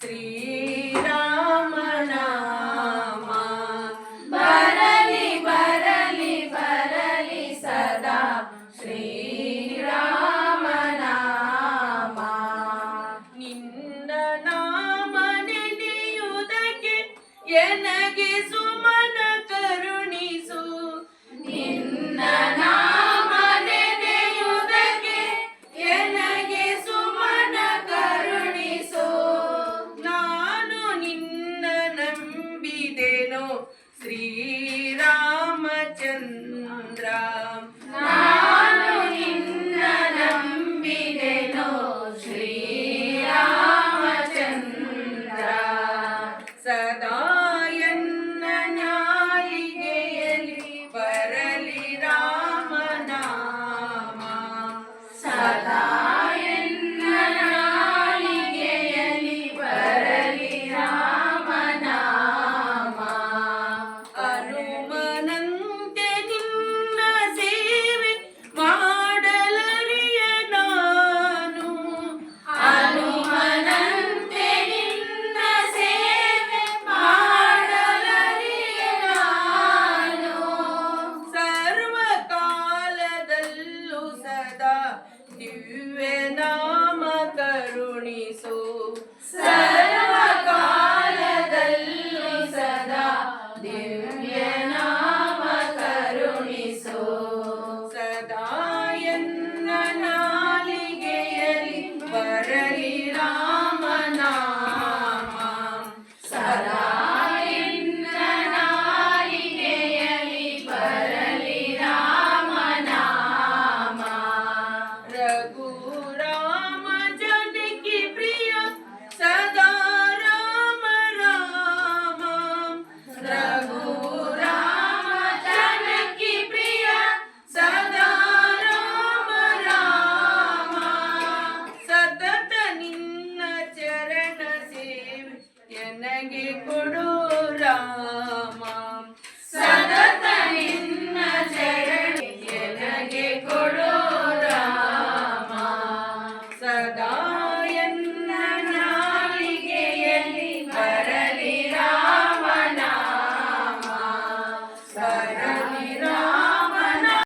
ಶ್ರೀರಾಮನಾಮ. ಬರಲಿ ಬರಲಿ ಬರಲಿ ಸದಾ ಶ್ರೀರಾಮನಾಮ. ನಿನ್ನ ನಾಮ ನೆನೆಯುವುದಕ್ಕೆ ಎನಗೆ ಸುಮ three. ದಿವ್ಯ ನಾಮ ಕರುಣಿಸು. ಸರ್ವಕಾಲದಲ್ಲೂ கொடூரா